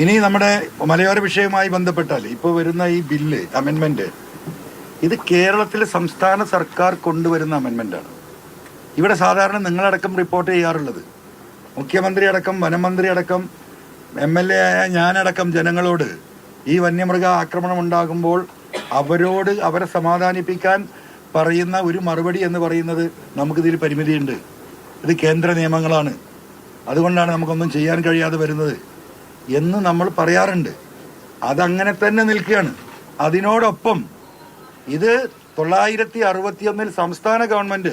ഇനി നമ്മുടെ മലയോര വിഷയവുമായി ബന്ധപ്പെട്ടാൽ ഇപ്പോൾ വരുന്ന ഈ ബില്ല് അമെൻമെന്റ് ഇത് കേരളത്തിലെ സംസ്ഥാന സർക്കാർ കൊണ്ടുവരുന്ന അമെന്മെന്റ് ആണ്. ഇവിടെ സാധാരണ നിങ്ങളടക്കം റിപ്പോർട്ട് ചെയ്യാറുള്ളത്. മുഖ്യമന്ത്രി അടക്കം വനമന്ത്രി അടക്കം എം എൽ എ ആയ ഞാനടക്കം ജനങ്ങളോട് ഈ വന്യമൃഗ ആക്രമണം ഉണ്ടാകുമ്പോൾ അവരോട് അവരെ സമാധാനിപ്പിക്കാൻ പറയുന്ന ഒരു മറുപടി എന്ന് പറയുന്നത് നമുക്കിതിൽ പരിമിതിയുണ്ട്. ഇത് കേന്ദ്ര നിയമങ്ങളാണ്. അതുകൊണ്ടാണ് നമുക്കൊന്നും ചെയ്യാൻ കഴിയാതെ വരുന്നത്. എന്ന് നമ്മൾ പറയാറുണ്ട്. അതങ്ങനെ തന്നെ നിൽക്കുകയാണ്. അതിനോടൊപ്പം ഇത് തൊള്ളായിരത്തി അറുപത്തിയൊന്നിൽ സംസ്ഥാന ഗവൺമെന്റ്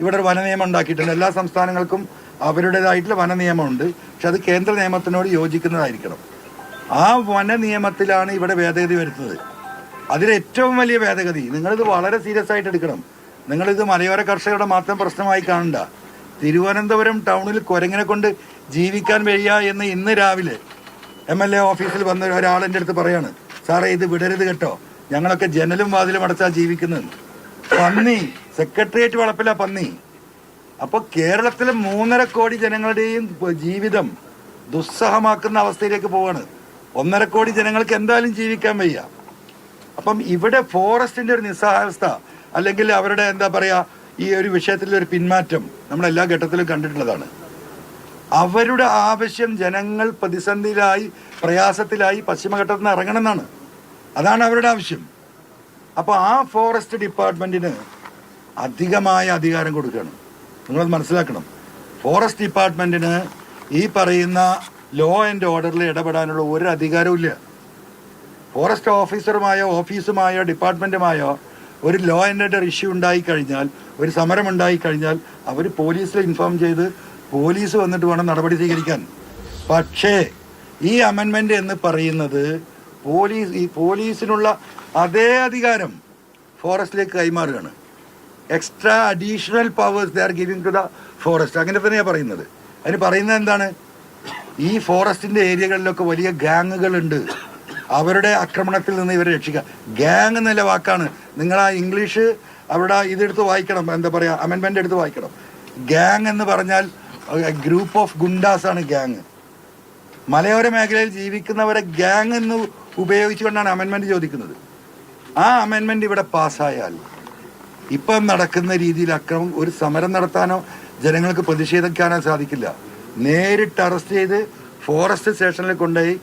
ഇവിടെ ഒരു വനനിയമം ഉണ്ടാക്കിയിട്ടുണ്ട്. എല്ലാ സംസ്ഥാനങ്ങൾക്കും അവരുടേതായിട്ടുള്ള വനനിയമമുണ്ട്. പക്ഷെ അത് കേന്ദ്ര നിയമത്തിനോട് യോജിക്കുന്നതായിരിക്കണം. ആ വന നിയമത്തിലാണ് ഇവിടെ ഭേദഗതി വരുത്തുന്നത് അതിൽ ഏറ്റവും വലിയ ഭേദഗതി നിങ്ങളിത് വളരെ സീരിയസ് ആയിട്ട് എടുക്കണം. നിങ്ങളിത് മലയോര കർഷകരുടെ മാത്രം പ്രശ്നമായി കാണണ്ട. തിരുവനന്തപുരം ടൗണിൽ കൊരങ്ങനെ കൊണ്ട് ജീവിക്കാൻ വയ്യ എന്ന് ഇന്ന് രാവിലെ എം എൽ എ ഓഫീസിൽ വന്ന ഒരാൾ എന്റെ അടുത്ത് പറയാണ് സാറേ ഇത് വിടരുത് കേട്ടോ. ഞങ്ങളൊക്കെ ജനലും വാതിലും അടച്ചാ ജീവിക്കുന്നത്. പന്നി സെക്രട്ടേറിയറ്റ് വളപ്പില്ല പന്നി. അപ്പൊ കേരളത്തിലെ മൂന്നര കോടി ജനങ്ങളുടെയും ജീവിതം ദുസ്സഹമാക്കുന്ന അവസ്ഥയിലേക്ക് പോവാണ്. ഒന്നര കോടി ജനങ്ങൾക്ക് എന്തായാലും ജീവിക്കാൻ വയ്യ. അപ്പം ഇവിടെ ഫോറസ്റ്റിന്റെ ഒരു നിസ്സഹാവസ്ഥ അല്ലെങ്കിൽ അവരുടെ എന്താ പറയാ ഈ ഒരു വിഷയത്തിൽ ഒരു പിന്മാറ്റം നമ്മൾ എല്ലാ ഘട്ടത്തിലും കണ്ടിട്ടുള്ളതാണ്. അവരുടെ ആവശ്യം ജനങ്ങൾ പ്രതിസന്ധിയിലായി പ്രയാസത്തിലായി പശ്ചിമഘട്ടത്തിൽ നിന്ന് ഇറങ്ങണം എന്നാണ് അതാണ് അവരുടെ ആവശ്യം. അപ്പോൾ ആ ഫോറസ്റ്റ് ഡിപ്പാർട്ട്മെന്റിന് അധികമായ അധികാരം കൊടുക്കുകയാണ്. നിങ്ങളത് മനസ്സിലാക്കണം. ഫോറസ്റ്റ് ഡിപ്പാർട്ട്മെന്റിന് ഈ പറയുന്ന ലോ ആൻഡ് ഓർഡറിൽ ഇടപെടാനുള്ള ഒരു അധികാരവും ഫോറസ്റ്റ് ഓഫീസറുമായോ ഓഫീസുമായോ ഡിപ്പാർട്ട്മെന്റുമായോ ഒരു ലോ ആൻഡ് ഓർഡർ ഇഷ്യൂ ഉണ്ടായിക്കഴിഞ്ഞാൽ ഒരു സമരം ഉണ്ടായിക്കഴിഞ്ഞാൽ അവർ പോലീസിൽ ഇൻഫോം ചെയ്ത് പോലീസ് വന്നിട്ട് വേണം നടപടി സ്വീകരിക്കാൻ. പക്ഷേ ഈ അമെൻമെന്റ് എന്ന് പറയുന്നത് പോലീസ് ഈ പോലീസിനുള്ള അതേ അധികാരം ഫോറസ്റ്റിലേക്ക് കൈമാറുകയാണ്. Extra additional powers they are giving to the forest അങ്ങനെ തന്നെയാണ് പറയുന്നത്. അതിന് പറയുന്നത് എന്താണ്? ഈ ഫോറസ്റ്റിന്റെ ഏരിയകളിലൊക്കെ വലിയ ഗ്യാങ്ങുകളുണ്ട് അവരുടെ ആക്രമണത്തിൽ നിന്ന് ഇവരെ രക്ഷിക്കുക. ഗാങ് എന്നുള്ള വാക്കാണ്. നിങ്ങൾ ആ ഇംഗ്ലീഷ് അവിടെ ഇതെടുത്ത് വായിക്കണം. എന്താ പറയുക അമെൻമെന്റ് എടുത്ത് വായിക്കണം. ഗാങ് എന്ന് പറഞ്ഞാൽ ഗ്രൂപ്പ് ഓഫ് ഗുണ്ടാസ് ആണ് ഗ്യാങ് മലയോര മേഖലയിൽ ജീവിക്കുന്നവരെ ഗ്യാങ് എന്ന് ഉപയോഗിച്ചുകൊണ്ടാണ് അമെൻമെന്റ് ചോദിക്കുന്നത്. ആ അമെൻമെന്റ് ഇവിടെ പാസ്സായാൽ ഇപ്പം നടക്കുന്ന രീതിയിൽ അക്രമം ഒരു സമരം നടത്താനോ ജനങ്ങൾക്ക് പ്രതിഷേധിക്കാനോ സാധിക്കില്ല. നേരിട്ട് അറസ്റ്റ് ചെയ്ത് ഫോറസ്റ്റ് സ്റ്റേഷനിൽ കൊണ്ടുപോയി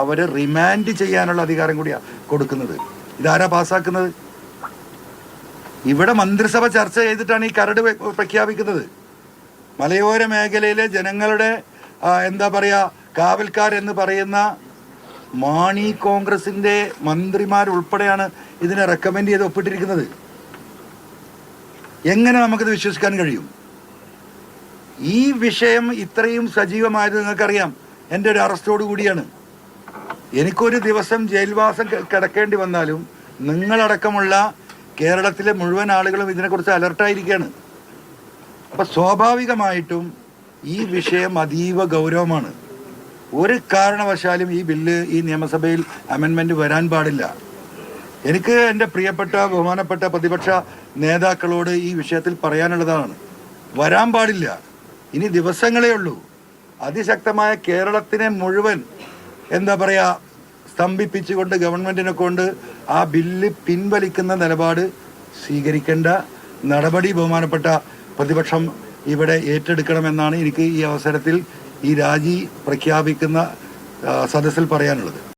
അവരെ റിമാൻഡ് ചെയ്യാനുള്ള അധികാരം കൂടിയാണ് കൊടുക്കുന്നത്. ഇതാരാ പാസ്സാക്കുന്നത് ഇവിടെ മന്ത്രിസഭ ചർച്ച ചെയ്തിട്ടാണ് ഈ കരട് പ്രഖ്യാപിക്കുന്നത്. മലയോര മേഖലയിലെ ജനങ്ങളുടെ എന്താ പറയുക കാവൽക്കാർ എന്ന് പറയുന്ന മാണി കോൺഗ്രസിന്റെ മന്ത്രിമാരുൾപ്പെടെയാണ് ഇതിനെ റെക്കമെൻഡ് ചെയ്ത് ഒപ്പിട്ടിരിക്കുന്നത്. എങ്ങനെ നമുക്കിത് വിശ്വസിക്കാൻ കഴിയും? ഈ വിഷയം ഇത്രയും സജീവമായത് നിങ്ങൾക്കറിയാം. എന്റെ ഒരു അറസ്റ്റോട് കൂടിയാണ്. എനിക്കൊരു ദിവസം ജയിൽവാസം കിടക്കേണ്ടി വന്നാലും നിങ്ങളടക്കമുള്ള കേരളത്തിലെ മുഴുവൻ ആളുകളും ഇതിനെക്കുറിച്ച് അലർട്ടായിരിക്കുകയാണ്. അപ്പൊ സ്വാഭാവികമായിട്ടും ഈ വിഷയം അതീവ ഗൗരവമാണ്. ഒരു കാരണവശാലും ഈ ബില്ല് ഈ നിയമസഭയിൽ അമെൻമെന്റ് വരാൻ പാടില്ല. എനിക്ക് എന്റെ പ്രിയപ്പെട്ട ബഹുമാനപ്പെട്ട പ്രതിപക്ഷ നേതാക്കളോട് ഈ വിഷയത്തിൽ പറയാനുള്ളതാണ്. വരാൻ പാടില്ല. ഇനി ദിവസങ്ങളേ ഉള്ളൂ. അതിശക്തമായ കേരളത്തിനെ മുഴുവൻ എന്താ പറയാ സ്തംഭിപ്പിച്ചുകൊണ്ട് ഗവൺമെന്റിനെ കൊണ്ട് ആ ബില്ല് പിൻവലിക്കുന്ന നിലപാട് സ്വീകരിക്കേണ്ട നടപടി ബഹുമാനപ്പെട്ട പ്രതിപക്ഷം ഇവിടെ ഏറ്റെടുക്കണമെന്നാണ് എനിക്ക് ഈ അവസരത്തിൽ ഈ രാജി പ്രഖ്യാപിക്കുന്ന സദസ്സിൽ പറയാനുള്ളത്.